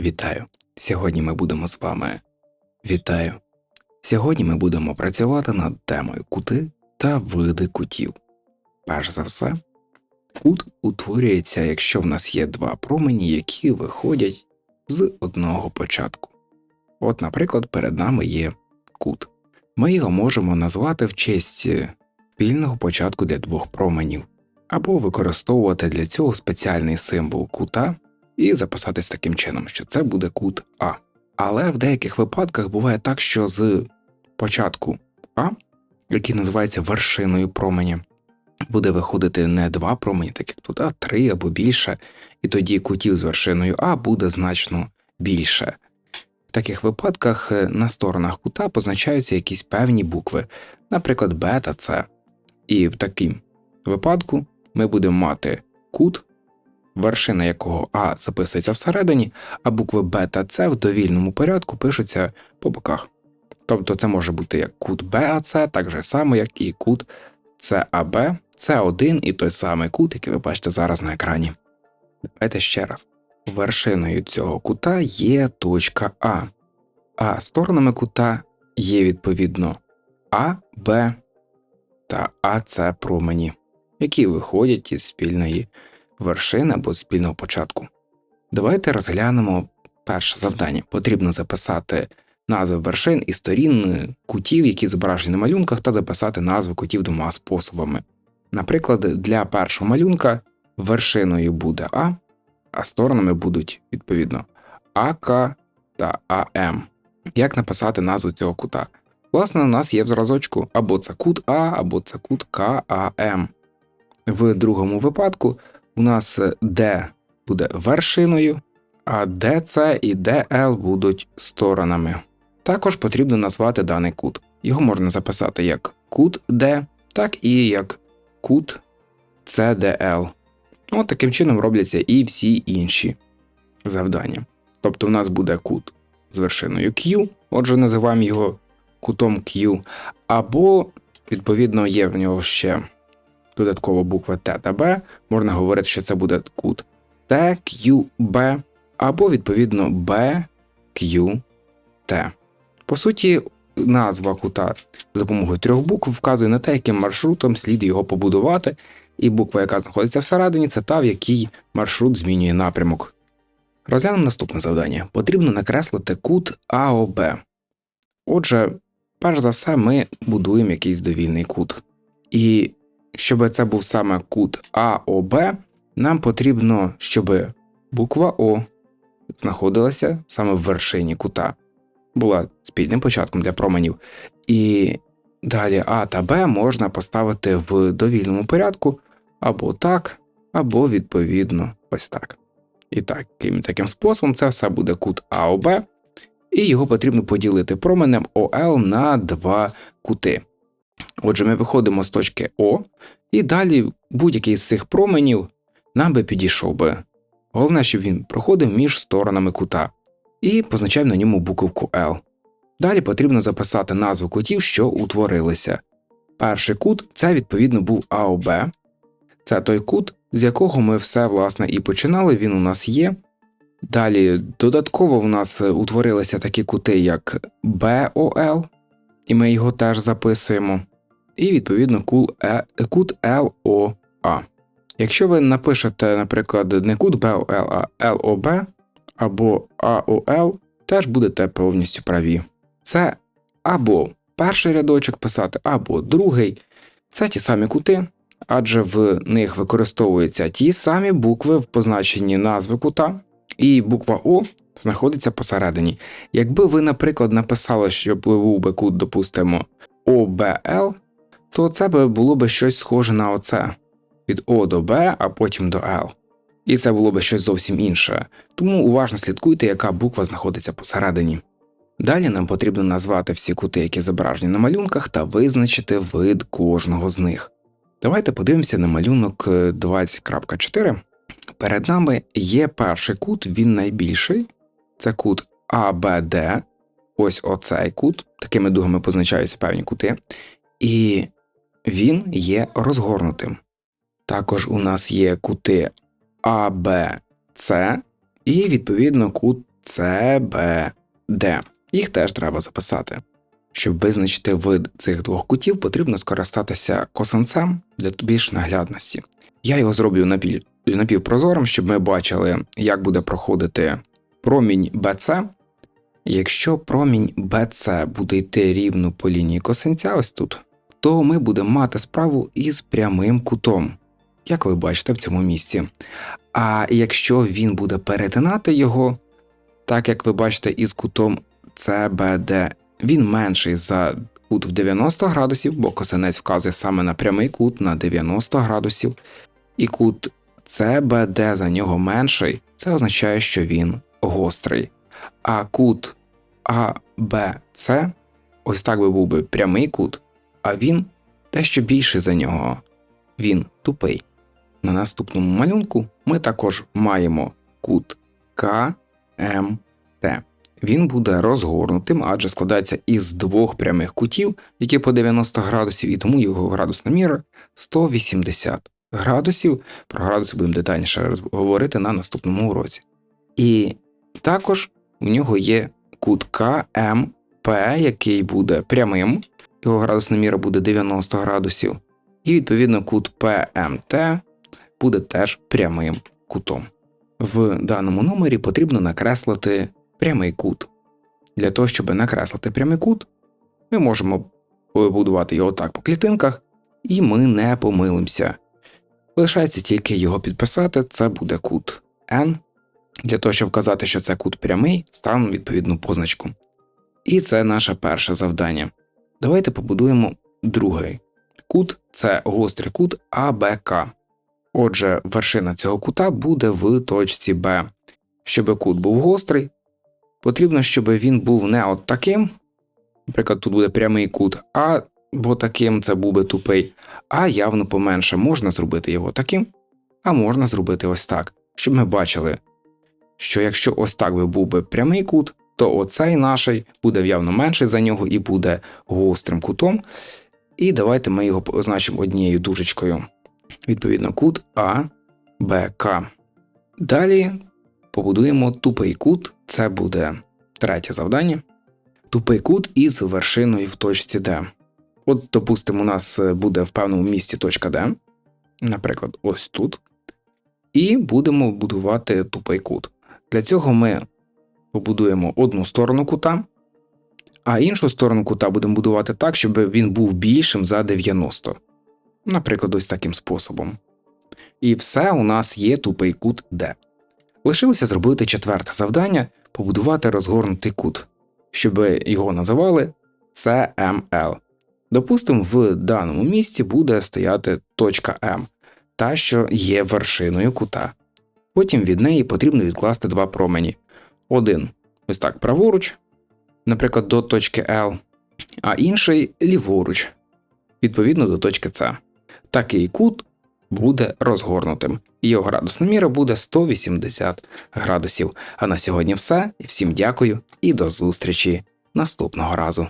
Вітаю! Сьогодні ми будемо з вами. Вітаю! Сьогодні ми будемо працювати над темою кути та види кутів. Перш за все, кут утворюється, якщо в нас є два промені, які виходять з одного початку. От, наприклад, перед нами є кут. Ми його можемо назвати в честь спільного початку для двох променів, або використовувати для цього спеціальний символ кута і записатись таким чином, що це буде кут А. Але в деяких випадках буває так, що з початку А, який називається вершиною променя, буде виходити не два промені, так як тут, а три або більше, і тоді кутів з вершиною А буде значно більше. В таких випадках е, на сторонах кута позначаються якісь певні букви, наприклад, Б та С. І в такому випадку ми будемо мати кут вершина якого А записується всередині, а букви Б та С в довільному порядку пишуться по боках. Тобто це може бути як кут БАЦ, так же само, як і кут САБ, це один і той самий кут, який ви бачите зараз на екрані. Давайте ще раз. Вершиною цього кута є точка А, а сторонами кута є відповідно А, Б та АЦ промені, які виходять із спільної вершин або спільного початку. Давайте розглянемо перше завдання. Потрібно записати назви вершин і сторін кутів, які зображені на малюнках, та записати назви кутів двома способами. Наприклад, для першого малюнка вершиною буде А, а сторонами будуть відповідно АК та АМ. Як написати назву цього кута? Власне, у нас є в зразочку або це кут А, або це кут КАМ. В другому випадку у нас D буде вершиною, а DC і DL будуть сторонами. Також потрібно назвати даний кут. Його можна записати як кут D, так і як кут CDL. От таким чином робляться і всі інші завдання. Тобто в нас буде кут з вершиною Q, отже, називаємо його кутом Q, або, відповідно, є в нього ще додатково буква Т та Б, можна говорити, що це буде кут Т, Q, Б, або відповідно Б, Q, Т. По суті, назва кута за допомогою трьох букв вказує на те, яким маршрутом слід його побудувати, і буква, яка знаходиться всередині, це та, в якій маршрут змінює напрямок. Розглянемо наступне завдання. Потрібно накреслити кут АОБ. Отже, перш за все, ми будуємо якийсь довільний кут. І щоб це був саме кут АОБ, нам потрібно, щоб буква О знаходилася саме в вершині кута, була спільним початком для променів. І далі А та Б можна поставити в довільному порядку або так, або відповідно ось так. І таким таким способом це все буде кут АОБ, і його потрібно поділити променем ОЛ на два кути. Отже, ми виходимо з точки О, і далі будь-який з цих променів нам би підійшов би. Головне, щоб він проходив між сторонами кута, і позначаємо на ньому буковку L. Далі потрібно записати назву кутів, що утворилися. Перший кут це відповідно був АОБ, це той кут, з якого ми все власне і починали, він у нас є. Далі додатково в нас утворилися такі кути, як БОЛ, і ми його теж записуємо і відповідно кут LOA. Якщо ви напишете, наприклад, не кут BOL, а LOB або AOL, теж будете повністю праві. Це або перший рядочок писати, або другий. Це ті самі кути, адже в них використовуються ті самі букви в позначенні назви кута, і буква О знаходиться посередині. Якби ви, наприклад, написали, що був би кут, допустимо, OBL, то це би було б щось схоже на оце від О до Б, а потім до Л. І це було б щось зовсім інше, тому уважно слідкуйте, яка буква знаходиться посередині. Далі нам потрібно назвати всі кути, які зображені на малюнках, та визначити вид кожного з них. Давайте подивимося на малюнок 20.4. Перед нами є перший кут, він найбільший це кут АБД, ось оцей кут, такими дугами позначаються певні кути. І він є розгорнутим. Також у нас є кути А, Б, С і відповідно кут CBD. Їх теж треба записати. Щоб визначити вид цих двох кутів, потрібно скористатися косинцем для більш наглядності. Я його зроблю напів, напівпрозорим, щоб ми бачили, як буде проходити промінь BC. Якщо промінь BC буде йти рівно по лінії косинця, ось тут, то ми будемо мати справу із прямим кутом, як ви бачите в цьому місці. А якщо він буде перетинати його, так як ви бачите із кутом CBD, він менший за кут в 90 градусів, бо косинець вказує саме на прямий кут на 90 градусів, і кут CBD за нього менший, це означає, що він гострий. А кут ABC, ось так би був би прямий кут, а він дещо більший за нього. Він тупий. На наступному малюнку ми також маємо кут КМТ. Він буде розгорнутим, адже складається із двох прямих кутів, які по 90 градусів, і тому його градусна міра 180 градусів. Про градуси будемо детальніше говорити на наступному уроці. І також у нього є кут КМП, який буде прямим, його градусна міра буде 90 градусів. І відповідно кут ПМТ буде теж прямим кутом. В даному номері потрібно накреслити прямий кут. Для того, щоб накреслити прямий кут, ми можемо побудувати його так по клітинках, і ми не помилимося. Лишається тільки його підписати, це буде кут N. Для того, щоб вказати, що це кут прямий, ставимо відповідну позначку. І це наше перше завдання. Давайте побудуємо другий кут це гострий кут АБК. Отже, вершина цього кута буде в точці Б. Щоб кут був гострий, потрібно, щоб він був не от таким. Наприклад, тут буде прямий кут, а бо таким це був би тупий, а явно поменше можна зробити його таким, а можна зробити ось так, щоб ми бачили, що якщо ось так би був би прямий кут, то оцей наший буде явно менший за нього і буде гострим кутом. І давайте ми його позначимо однією дужечкою. Відповідно, кут А, Б, К. Далі побудуємо тупий кут, це буде третє завдання. Тупий кут із вершиною в точці Д. От, допустимо, у нас буде в певному місці точка Д, наприклад, ось тут. І будемо будувати тупий кут. Для цього ми побудуємо одну сторону кута, а іншу сторону кута будемо будувати так, щоб він був більшим за 90. Наприклад, ось таким способом. І все у нас є тупий кут D. Лишилося зробити четверте завдання побудувати розгорнутий кут, щоб його називали CML. Допустимо, в даному місці буде стояти точка М, та, що є вершиною кута. Потім від неї потрібно відкласти два промені. Один ось так праворуч, наприклад, до точки L, а інший ліворуч, відповідно до точки С. Такий кут буде розгорнутим, і його градусна міра буде 180 градусів. А на сьогодні все. Всім дякую і до зустрічі наступного разу.